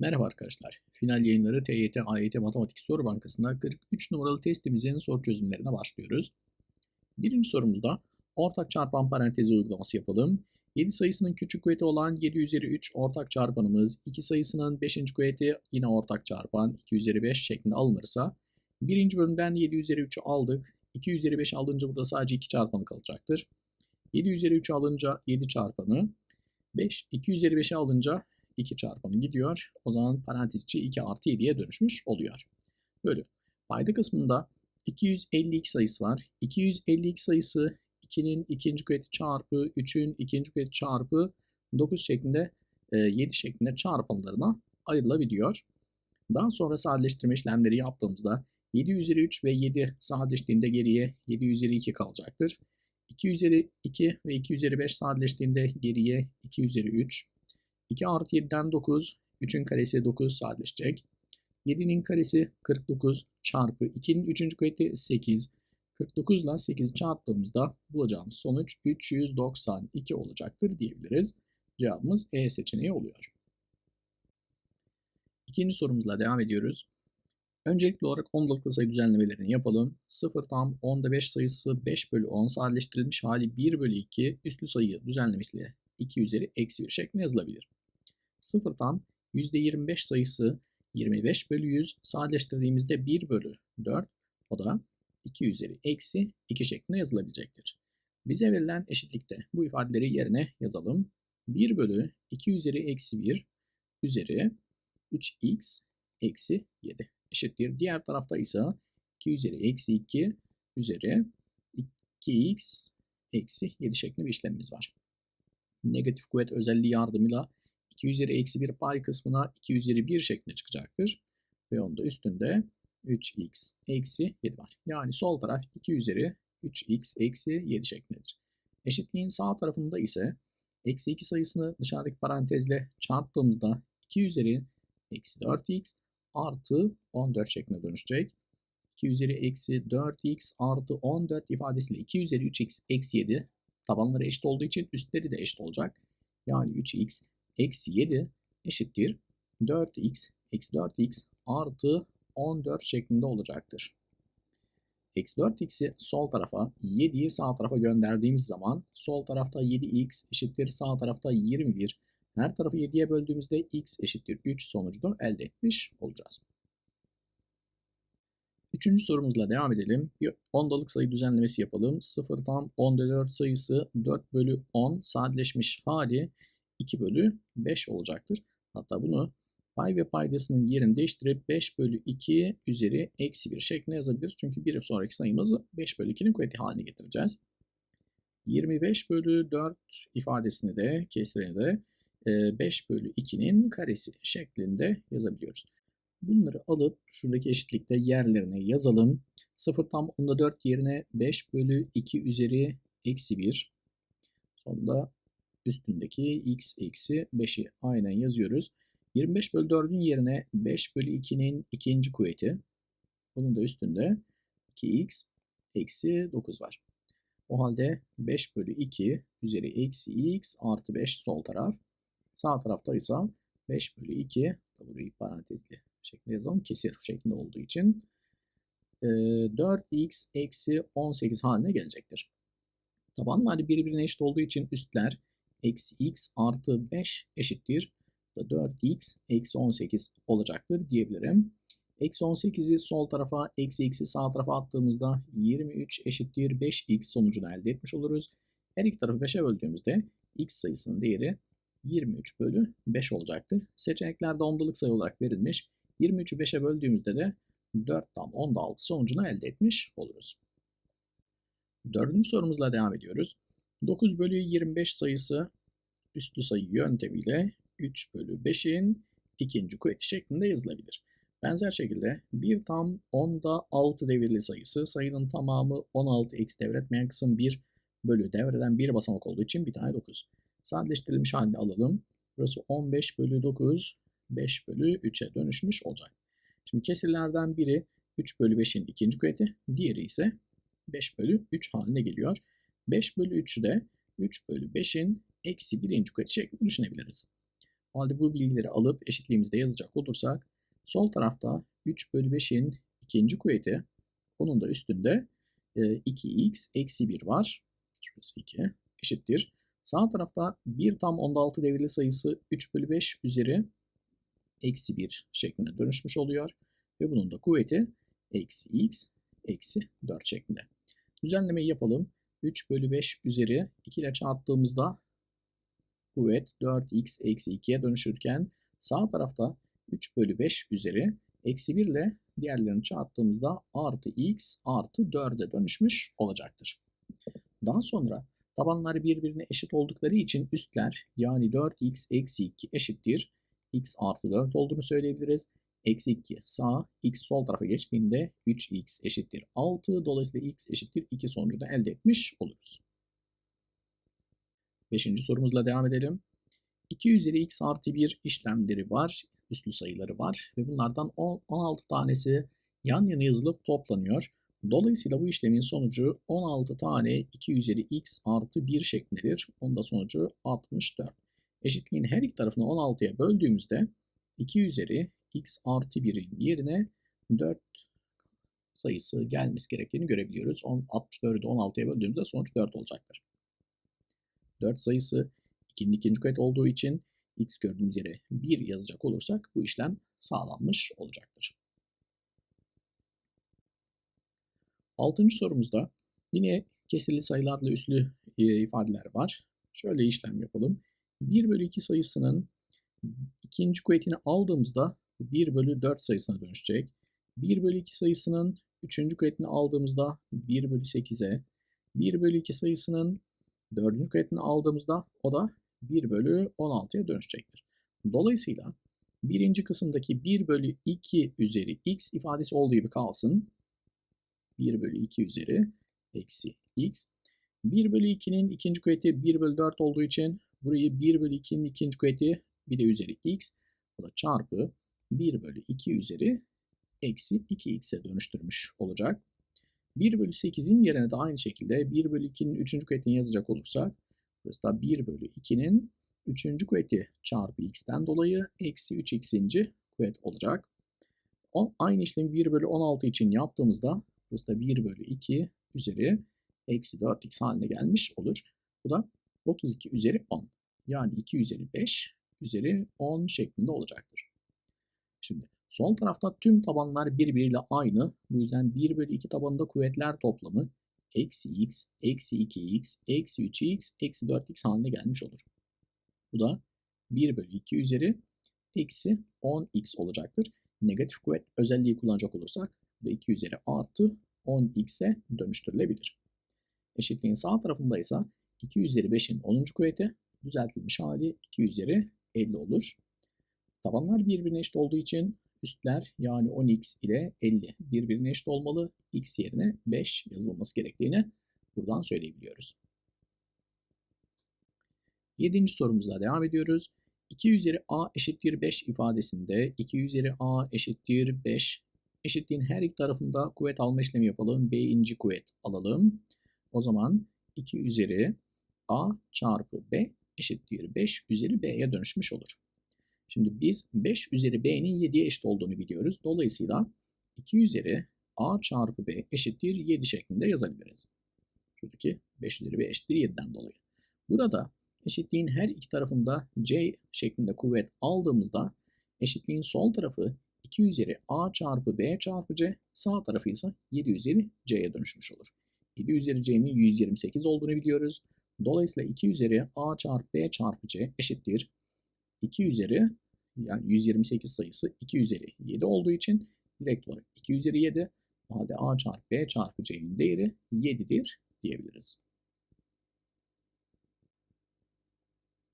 Merhaba arkadaşlar. Final yayınları TYT AYT Matematik Soru Bankası'nda 43 numaralı testimizin soru çözümlerine başlıyoruz. Birinci sorumuzda ortak çarpan parantezi uygulaması yapalım. 7 sayısının küçük kuvveti olan 7 üzeri 3 ortak çarpanımız, 2 sayısının 5. kuvveti yine ortak çarpan 2 üzeri 5 şeklinde alınırsa, birinci bölümden 7 üzeri 3'ü aldık. 2 üzeri 5 alınca burada sadece 2 çarpanı kalacaktır. 7 üzeri 3 alınca 7 çarpanı, 5, 2 üzeri 5'i alınca 2 çarpanı gidiyor. O zaman parantez içi 2 artı 7'ye dönüşmüş oluyor. Bölü. Payda kısmında 252 sayısı var. 252 sayısı 2'nin ikinci kuvveti çarpı 3'ün ikinci kuvveti çarpı 9 şeklinde 7 e, şeklinde çarpımlarına ayrılabiliyor. Daha sonra sadeleştirme işlemleri yaptığımızda 7 üzeri 3 ve 7 sadeleştiğinde geriye 7 üzeri 2 kalacaktır. 2 üzeri 2 ve 2 üzeri 5 sadeleştiğinde geriye 2 üzeri 3. 2 artı 7'den 9. 3'ün karesi 9 sadeleşecek. 7'nin karesi 49 çarpı 2'nin 3. kuvveti 8. 49 ile 8 çarptığımızda bulacağımız sonuç 392 olacaktır diyebiliriz. Cevabımız E seçeneği oluyor. İkinci sorumuzla devam ediyoruz. Öncelikli olarak ondalıklı sayı düzenlemelerini yapalım. 0 tam 10'da 5 sayısı 5 bölü 10 sadeleştirilmiş hali 1 bölü 2 üslü sayı düzenlemesiyle 2 üzeri eksi 1 şeklinde yazılabilir. 0 tam %25 sayısı 25 bölü 100 sadeleştirdiğimizde 1 bölü 4 o da 2 üzeri eksi 2 şeklinde yazılabilecektir. Bize verilen eşitlikte bu ifadeleri yerine yazalım. 1 bölü 2 üzeri eksi 1 üzeri 3x eksi 7 eşittir. Diğer tarafta ise 2 üzeri eksi 2 üzeri 2x eksi 7 şeklinde bir işlemimiz var. Negatif kuvvet özelliği yardımıyla 2 üzeri eksi 1 pay kısmına 2 üzeri 1 şeklinde çıkacaktır. Ve onda üstünde 3x eksi 7 var. Yani sol taraf 2 üzeri 3x eksi 7 şeklindedir. Eşitliğin sağ tarafında ise eksi 2 sayısını dışarıdaki parantezle çarptığımızda 2 üzeri eksi 4x artı 14 şeklinde dönüşecek. 2 üzeri eksi 4x artı 14 ifadesiyle 2 üzeri 3x eksi 7 tabanları eşit olduğu için üstleri de eşit olacak. Yani 3x eksi 7 eşittir 4x eksi 4x artı 14 şeklinde olacaktır. Eksi 4x'i sol tarafa, 7'yi sağ tarafa gönderdiğimiz zaman sol tarafta 7x eşittir sağ tarafta 21. Her tarafı 7'ye böldüğümüzde x eşittir 3 sonucunu elde etmiş olacağız. Üçüncü sorumuzla devam edelim. Bir ondalık sayı düzenlemesi yapalım. 0 tam 10'da 4 sayısı 4 bölü 10 sadeleşmiş hali 2 bölü 5 olacaktır. Hatta bunu pay ve paydasının yerini değiştirip 5 bölü 2 üzeri eksi 1 şeklinde yazabiliriz. Çünkü bir sonraki sayımızı 5 bölü 2'nin kuvveti haline getireceğiz. 25 bölü 4 ifadesini de kesirini de 5 bölü 2'nin karesi şeklinde yazabiliyoruz. Bunları alıp şuradaki eşitlikte yerlerine yazalım. 0 tam onda 4 yerine 5 bölü 2 üzeri eksi 1. Sonunda üstündeki x eksi 5'i aynen yazıyoruz. 25 bölü 4'ün yerine 5 bölü 2'nin ikinci kuvveti. Bunun da üstünde 2x eksi 9 var. O halde 5 bölü 2 üzeri eksi x artı 5 sol taraf. Sağ tarafta ise 5 bölü 2 burayı parantezli şeklinde yazalım. Kesir şeklinde olduğu için 4x eksi 18 haline gelecektir. Tabanlar birbirine eşit olduğu için üstler eksi x artı 5 eşittir. 4x eksi 18 olacaktır diyebilirim. Eksi 18'i sol tarafa, eksi x'i sağ tarafa attığımızda 23 eşittir 5x sonucunu elde etmiş oluruz. Her iki tarafı 5'e böldüğümüzde x sayısının değeri 23 bölü 5 olacaktır. Seçeneklerde ondalık sayı olarak verilmiş. 23'ü 5'e böldüğümüzde de 4 tam 10'da 6 sonucunu elde etmiş oluruz. Dördüncü sorumuzla devam ediyoruz. 9 bölü 25 sayısı üstlü sayı yöntemiyle 3 bölü 5'in ikinci kuvveti şeklinde yazılabilir. Benzer şekilde 1 tam 10'da 6 devirli sayısı sayının tamamı 16 x devretmeyen kısım 1 bölü devreden 1 basamak olduğu için bir tane 9. Sadeleştirilmiş halde alalım. Burası 15 bölü 9 5 bölü 3'e dönüşmüş olacak. Şimdi kesirlerden biri 3 bölü 5'in ikinci kuvveti, diğeri ise 5 bölü 3 haline geliyor. 5 bölü 3'ü de 3 bölü 5'in eksi birinci kuvveti şeklinde düşünebiliriz. O halde bu bilgileri alıp eşitliğimizde yazacak olursak sol tarafta 3 bölü 5'in ikinci kuvveti onun da üstünde 2x eksi 1 var. Şurası 2 eşittir. Sağ tarafta 1 tam onda 6 devirli sayısı 3 bölü 5 üzeri eksi 1 şeklinde dönüşmüş oluyor. Ve bunun da kuvveti eksi x eksi 4 şeklinde. Düzenlemeyi yapalım. 3 bölü 5 üzeri 2 ile çarptığımızda kuvvet 4x eksi 2'ye dönüşürken sağ tarafta 3 bölü 5 üzeri eksi 1 ile diğerlerini çarptığımızda artı x artı 4'e dönüşmüş olacaktır. Daha sonra tabanları birbirine eşit oldukları için üstler yani 4x eksi 2 eşittir. x artı 4 olduğunu söyleyebiliriz. Eksi 2 sağ, x sol tarafa geçtiğinde 3x eşittir 6. Dolayısıyla x eşittir 2 sonucunu elde etmiş oluruz. Beşinci sorumuzla devam edelim. 2 üzeri x artı 1 işlemleri var. Üslü sayıları var. Ve bunlardan 16 tanesi yan yana yazılıp toplanıyor. Dolayısıyla bu işlemin sonucu 16 tane 2 üzeri x artı 1 şeklindedir. Onun da sonucu 64. Eşitliğin her iki tarafını 16'ya böldüğümüzde 2 üzeri x artı 1'in yerine 4 sayısı gelmesi gerektiğini görebiliyoruz. 64'ü de 16'ya böldüğümüzde sonuç 4 olacaktır. 4 sayısı 2'nin ikinci kuvvet olduğu için x gördüğümüz yere 1 yazacak olursak bu işlem sağlanmış olacaktır. Altıncı sorumuzda yine kesirli sayılarla üslü e, ifadeler var. Şöyle işlem yapalım. 1 bölü 2 sayısının ikinci kuvvetini aldığımızda 1 bölü 4 sayısına dönüşecek. 1 bölü 2 sayısının üçüncü kuvvetini aldığımızda 1 bölü 8'e, 1 bölü 2 sayısının dördüncü kuvvetini aldığımızda o da 1 bölü 16'ya dönüşecektir. Dolayısıyla birinci kısımdaki 1 bölü 2 üzeri x ifadesi olduğu gibi kalsın. 1 bölü 2 üzeri eksi x. 1 bölü 2'nin ikinci kuvveti 1 bölü 4 olduğu için burayı 1 bölü 2'nin ikinci kuvveti bir de üzeri x. Bu da çarpı 1 bölü 2 üzeri eksi 2x'e dönüştürmüş olacak. 1 bölü 8'in yerine de aynı şekilde 1 bölü 2'nin 3. kuvvetini yazacak olursak burası da 1 bölü 2'nin 3. kuvveti çarpı x'ten dolayı eksi 3x. kuvvet olacak. Aynı işlemi 1 bölü 16 için yaptığımızda burası da 1 bölü 2 üzeri eksi 4x haline gelmiş olur. Bu da 32 üzeri 10. Yani 2 üzeri 5 üzeri 10 şeklinde olacaktır. Şimdi sol tarafta tüm tabanlar birbiriyle aynı. Bu yüzden 1 bölü 2 tabanında kuvvetler toplamı eksi x, eksi 2x, eksi 3x, eksi 4x haline gelmiş olur. Bu da 1 bölü 2 üzeri eksi 10x olacaktır. Negatif kuvvet özelliği kullanacak olursak bu 2 üzeri artı 10x'e dönüştürülebilir. Eşitliğin sağ tarafında ise 2 üzeri 5'in 10. kuvveti düzeltilmiş hali 2 üzeri 50 olur. Tabanlar birbirine eşit olduğu için üstler yani 10x ile 50 birbirine eşit olmalı. x yerine 5 yazılması gerektiğini buradan söyleyebiliyoruz. Yedinci sorumuzla devam ediyoruz. 2 üzeri a eşittir 5 ifadesinde 2 üzeri a eşittir 5 eşitliğin her iki tarafında kuvvet alma işlemi yapalım. B'inci kuvvet alalım. O zaman 2 üzeri a çarpı b eşittir 5 üzeri b'ye dönüşmüş olur. Şimdi biz 5 üzeri b'nin 7'ye eşit olduğunu biliyoruz. Dolayısıyla 2 üzeri a çarpı b eşittir 7 şeklinde yazabiliriz. Şuradaki 5 üzeri b eşittir 7'den dolayı. Burada eşitliğin her iki tarafında c şeklinde kuvvet aldığımızda eşitliğin sol tarafı 2 üzeri a çarpı b çarpı c, sağ tarafı ise 7 üzeri c'ye dönüşmüş olur. 7 üzeri c'nin 128 olduğunu biliyoruz. Dolayısıyla 2 üzeri a çarpı b çarpı c eşittir 2 üzeri yani 128 sayısı 2 üzeri 7 olduğu için direkt olarak 2 üzeri 7 o halde a çarpı b çarpı c'nin değeri 7'dir diyebiliriz.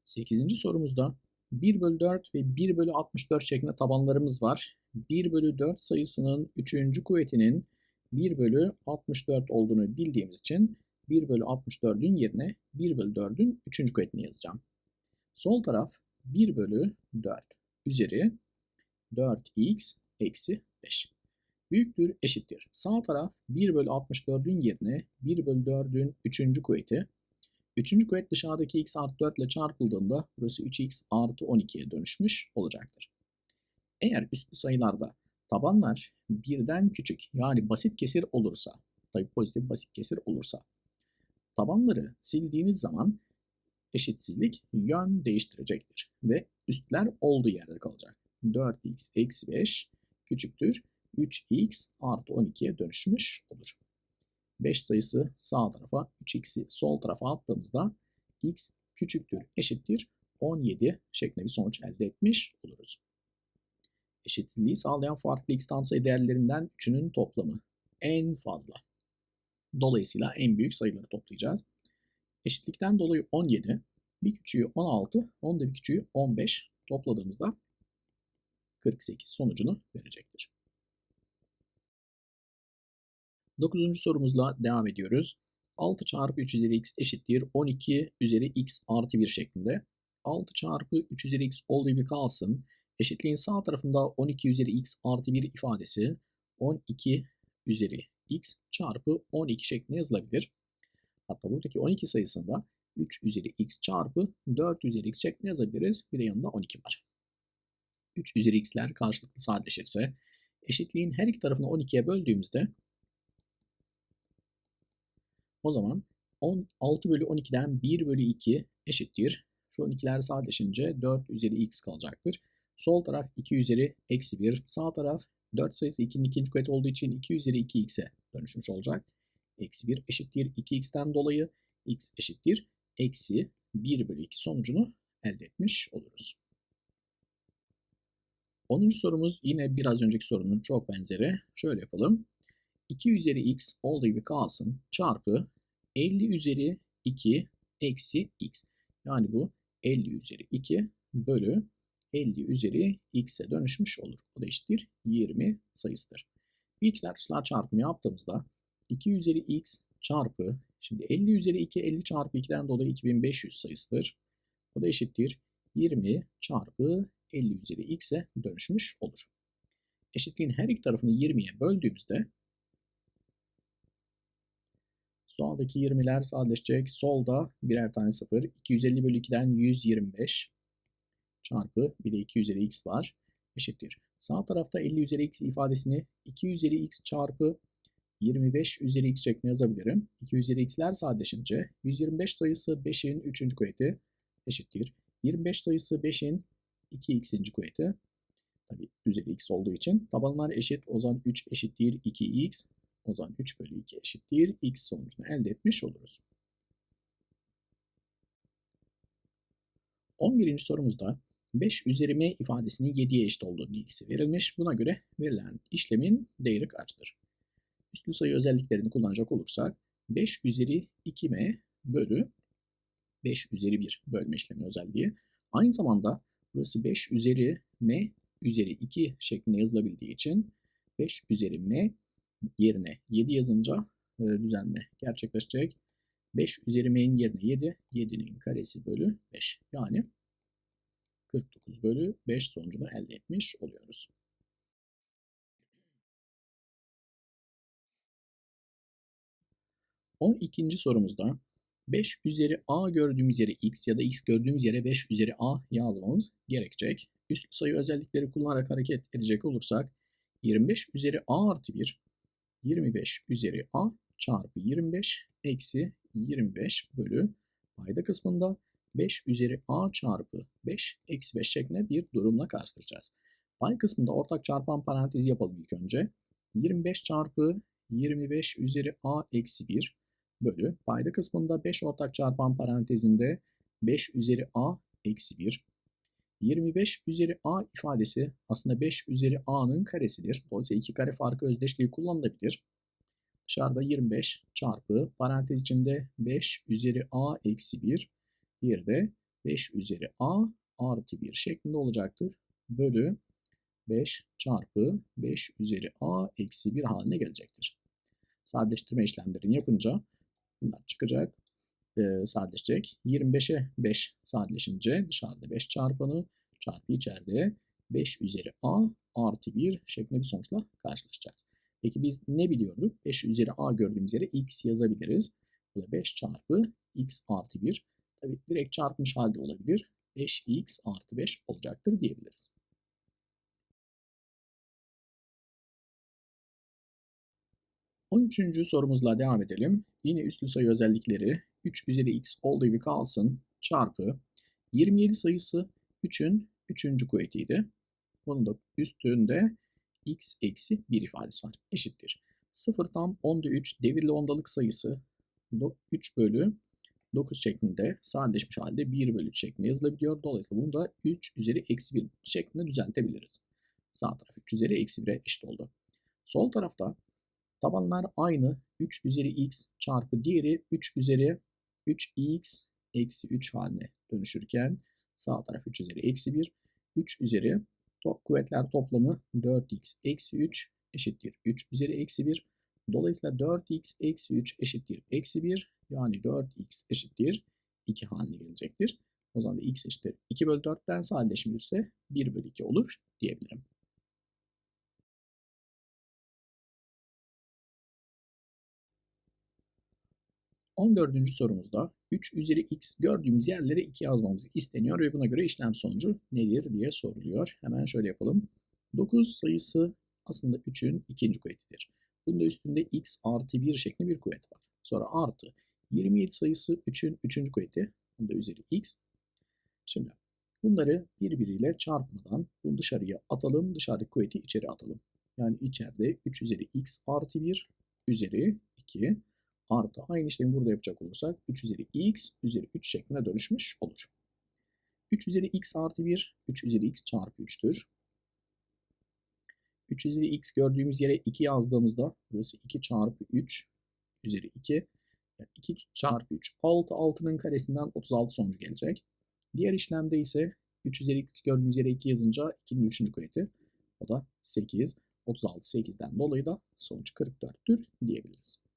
8. sorumuzda 1 bölü 4 ve 1 bölü 64 şeklinde tabanlarımız var. 1 bölü 4 sayısının 3. kuvvetinin 1 bölü 64 olduğunu bildiğimiz için 1 bölü 64'ün yerine 1 bölü 4'ün 3. kuvvetini yazacağım. Sol taraf 1 bölü 4 üzeri 4x eksi 5. Büyüktür eşittir. Sağ taraf 1 bölü 64'ün yerine 1 bölü 4'ün 3. kuvveti. Üçüncü kuvvet dışarıdaki x artı 4 ile çarpıldığında burası 3x artı 12'ye dönüşmüş olacaktır. Eğer üstlü sayılarda tabanlar birden küçük yani basit kesir olursa, tabii pozitif basit kesir olursa, tabanları sildiğiniz zaman eşitsizlik yön değiştirecektir ve üstler olduğu yerde kalacak. 4x eksi 5 küçüktür 3x artı 12'ye dönüşmüş olur. 5 sayısı sağ tarafa 3x'i sol tarafa attığımızda x küçüktür eşittir 17 şeklinde bir sonuç elde etmiş oluruz. Eşitsizliği sağlayan farklı x tam sayı değerlerinden 3'ünün toplamı en fazla. Dolayısıyla en büyük sayıları toplayacağız. Eşitlikten dolayı 17, bir küçüğü 16, onda bir küçüğü 15 topladığımızda 48 sonucunu verecektir. Dokuzuncu sorumuzla devam ediyoruz. 6 çarpı 3 üzeri x eşittir 12 üzeri x artı 1 şeklinde. 6 çarpı 3 üzeri x olduğu gibi kalsın. Eşitliğin sağ tarafında 12 üzeri x artı 1 ifadesi 12 üzeri x çarpı 12 şeklinde yazılabilir. Hatta buradaki 12 sayısında 3 üzeri x çarpı 4 üzeri x şeklinde yazabiliriz. Bir de yanında 12 var. 3 üzeri x'ler karşılıklı sadeleşirse eşitliğin her iki tarafını 12'ye böldüğümüzde o zaman 6 bölü 12'den 1 bölü 2 eşittir. Şu 12'ler sadeleşince 4 üzeri x kalacaktır. Sol taraf 2 üzeri eksi 1. Sağ taraf 4 sayısı 2'nin ikinci kuvveti olduğu için 2 üzeri 2x'e dönüşmüş olacak. Eksi 1 eşittir 2x'ten dolayı x eşittir eksi 1 bölü 2 sonucunu elde etmiş oluruz. 10. sorumuz yine biraz önceki sorunun çok benzeri. Şöyle yapalım. 2 üzeri x olduğu gibi kalsın çarpı 50 üzeri 2 eksi x. Yani bu 50 üzeri 2 bölü 50 üzeri x'e dönüşmüş olur. Bu da eşittir 20 sayısıdır. Bir içler çarpımı yaptığımızda 2 üzeri x çarpı şimdi 50 üzeri 2 50 çarpı 2'den dolayı 2500 sayısıdır. Bu da eşittir 20 çarpı 50 üzeri x'e dönüşmüş olur. Eşitliğin her iki tarafını 20'ye böldüğümüzde Soldaki 20'ler sadeleşecek. Solda birer tane 0. 250 bölü 2'den 125 çarpı bir de 2 üzeri x var. Eşittir. Sağ tarafta 50 üzeri x ifadesini 2 üzeri x çarpı 25 üzeri x şeklinde yazabilirim. 2 üzeri x'ler sadeleşince 125 sayısı 5'in 3. kuvveti eşittir. 25 sayısı 5'in 2x'inci kuvveti. Tabi üzeri x olduğu için tabanlar eşit. O zaman 3 eşittir 2x. O zaman 3 bölü 2 eşittir x sonucunu elde etmiş oluruz. 11. sorumuzda 5 üzeri m ifadesinin 7'ye eşit olduğu bilgisi verilmiş. Buna göre verilen işlemin değeri kaçtır? Üstlü sayı özelliklerini kullanacak olursak 5 üzeri 2m bölü 5 üzeri 1 bölme işlemi özelliği. Aynı zamanda burası 5 üzeri m üzeri 2 şeklinde yazılabildiği için 5 üzeri m yerine 7 yazınca e, düzenle gerçekleşecek. 5 üzeri m'nin yerine 7, 7'nin karesi bölü 5. Yani 49 bölü 5 sonucunu elde etmiş oluyoruz. On ikinci sorumuzda 5 üzeri a gördüğümüz yere x ya da x gördüğümüz yere 5 üzeri a yazmamız gerekecek. Üst sayı özellikleri kullanarak hareket edecek olursak 25 üzeri a artı 1 25 üzeri a çarpı 25 eksi 25 bölü payda kısmında 5 üzeri a çarpı 5 eksi 5 şeklinde bir durumla karşılaşacağız. Pay kısmında ortak çarpan parantezi yapalım ilk önce. 25 çarpı 25 üzeri a eksi 1 bölü payda kısmında 5 ortak çarpan parantezinde 5 üzeri a eksi 1 25 üzeri a ifadesi aslında 5 üzeri a'nın karesidir. Dolayısıyla iki kare farkı özdeşliği kullanılabilir. Dışarıda 25 çarpı parantez içinde 5 üzeri a eksi 1 bir de 5 üzeri a artı 1 şeklinde olacaktır. Bölü 5 çarpı 5 üzeri a eksi 1 haline gelecektir. Sadeleştirme işlemlerini yapınca bunlar çıkacak e, sadeleşecek. 25'e 5 sadeleşince dışarıda 5 çarpanı çarpı içeride 5 üzeri a artı 1 şeklinde bir sonuçla karşılaşacağız. Peki biz ne biliyorduk? 5 üzeri a gördüğümüz yere x yazabiliriz. Bu da 5 çarpı x artı 1. Tabi direkt çarpmış halde olabilir. 5x artı 5 olacaktır diyebiliriz. On üçüncü sorumuzla devam edelim. Yine üslü sayı özellikleri 3 üzeri x olduğu gibi kalsın çarpı 27 sayısı 3'ün 3. kuvvetiydi. Bunun da üstünde x eksi 1 ifadesi var. Eşittir. 0 tam onda 3 devirli ondalık sayısı 3 bölü 9 şeklinde sadeleşmiş halde 1 bölü 3 şeklinde yazılabiliyor. Dolayısıyla bunu da 3 üzeri eksi 1 şeklinde düzeltebiliriz. Sağ taraf 3 üzeri eksi 1'e eşit oldu. Sol tarafta tabanlar aynı 3 üzeri x çarpı diğeri 3 üzeri 3x eksi 3 haline dönüşürken sağ taraf 3 üzeri eksi 1 3 üzeri to kuvvetler toplamı 4x eksi 3 eşittir 3 üzeri eksi 1. Dolayısıyla 4x eksi 3 eşittir eksi 1. Yani 4x eşittir 2 haline gelecektir. O zaman da x eşittir 2 bölü 4'ten sadeleşmişse 1 bölü 2 olur diyebilirim. 14. sorumuzda 3 üzeri x gördüğümüz yerlere 2 yazmamız isteniyor ve buna göre işlem sonucu nedir diye soruluyor. Hemen şöyle yapalım. 9 sayısı aslında 3'ün ikinci kuvvetidir. Bunda üstünde x artı 1 şeklinde bir kuvvet var. Sonra artı 27 sayısı 3'ün 3. kuvveti. Bunda üzeri x. Şimdi bunları birbiriyle çarpmadan bunu dışarıya atalım. Dışarıdaki kuvveti içeri atalım. Yani içeride 3 üzeri x artı 1 üzeri 2 artı aynı işlemi burada yapacak olursak 3 üzeri x üzeri 3 şeklinde dönüşmüş olur. 3 üzeri x artı 1 3 üzeri x çarpı 3'tür. 3 üzeri x gördüğümüz yere 2 yazdığımızda burası 2 çarpı 3 üzeri 2. Yani 2 çarpı 3 6 6'nın karesinden 36 sonucu gelecek. Diğer işlemde ise 3 üzeri x gördüğümüz yere 2 yazınca 2'nin 3. kuvveti. O da 8. 36 8'den dolayı da sonuç 44'tür diyebiliriz.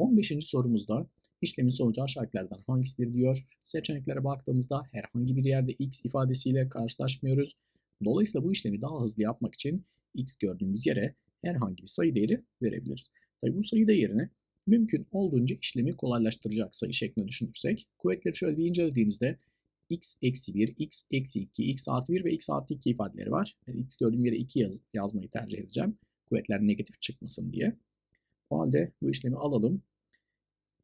15. sorumuzda işlemin sonucu aşağıdakilerden hangisidir diyor. Seçeneklere baktığımızda herhangi bir yerde x ifadesiyle karşılaşmıyoruz. Dolayısıyla bu işlemi daha hızlı yapmak için x gördüğümüz yere herhangi bir sayı değeri verebiliriz. Tabi bu sayı değerini mümkün olduğunca işlemi kolaylaştıracak sayı şeklinde düşünürsek kuvvetleri şöyle bir incelediğimizde x eksi 1, x eksi 2, x artı 1 ve x artı 2 ifadeleri var. Yani x gördüğüm yere 2 yaz, yazmayı tercih edeceğim. Kuvvetler negatif çıkmasın diye. O halde bu işlemi alalım.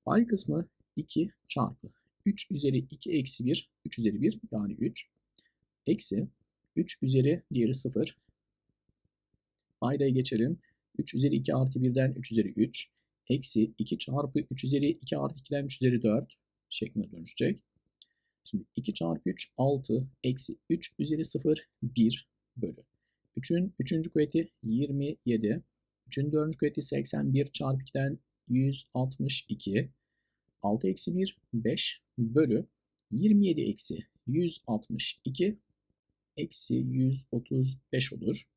Pay kısmı 2 çarpı 3 üzeri 2 eksi 1, 3 üzeri 1 yani 3. Eksi 3 üzeri diğeri 0. Paydayı geçelim. 3 üzeri 2 artı 1'den 3 üzeri 3. Eksi 2 çarpı 3 üzeri 2 artı 2'den 3 üzeri 4 şeklinde dönüşecek. Şimdi 2 çarpı 3 6 eksi 3 üzeri 0 1 bölü. 3'ün 3. kuvveti 27. 3'ün 4. kuvveti 81 çarpı 2'den 162. 6 eksi 1 5 bölü 27 eksi 162 eksi 135 olur.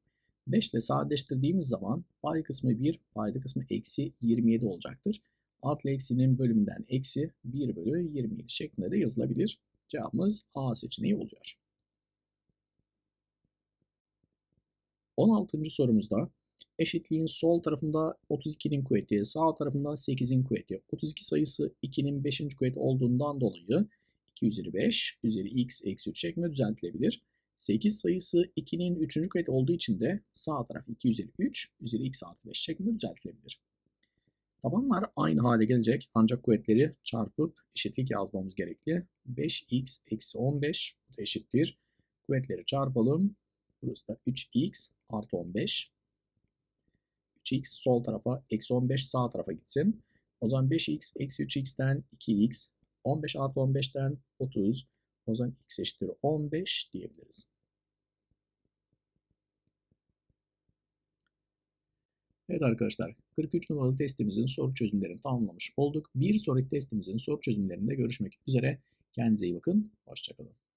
5 ile sadeleştirdiğimiz zaman pay kısmı 1, payda kısmı eksi 27 olacaktır. Artı eksinin bölümünden eksi 1 bölü 27 şeklinde de yazılabilir. Cevabımız A seçeneği oluyor. 16. sorumuzda eşitliğin sol tarafında 32'nin kuvveti, sağ tarafında 8'in kuvveti. 32 sayısı 2'nin 5. kuvveti olduğundan dolayı 2 üzeri 5 üzeri x eksi 3 şeklinde düzeltilebilir. 8 sayısı 2'nin 3. kuvveti olduğu için de sağ taraf 2 üzeri 3 üzeri x artı 5 şeklinde düzeltilebilir. Tabanlar aynı hale gelecek ancak kuvvetleri çarpıp eşitlik yazmamız gerekli. 5x eksi 15 eşittir. Kuvvetleri çarpalım. Burası da 3x artı 15 3x sol tarafa, eksi 15 sağ tarafa gitsin. O zaman 5x eksi 3x'ten 2x, 15 artı 15'ten 30. O zaman x eşittir 15 diyebiliriz. Evet arkadaşlar 43 numaralı testimizin soru çözümlerini tamamlamış olduk. Bir sonraki testimizin soru çözümlerinde görüşmek üzere. Kendinize iyi bakın. Hoşçakalın.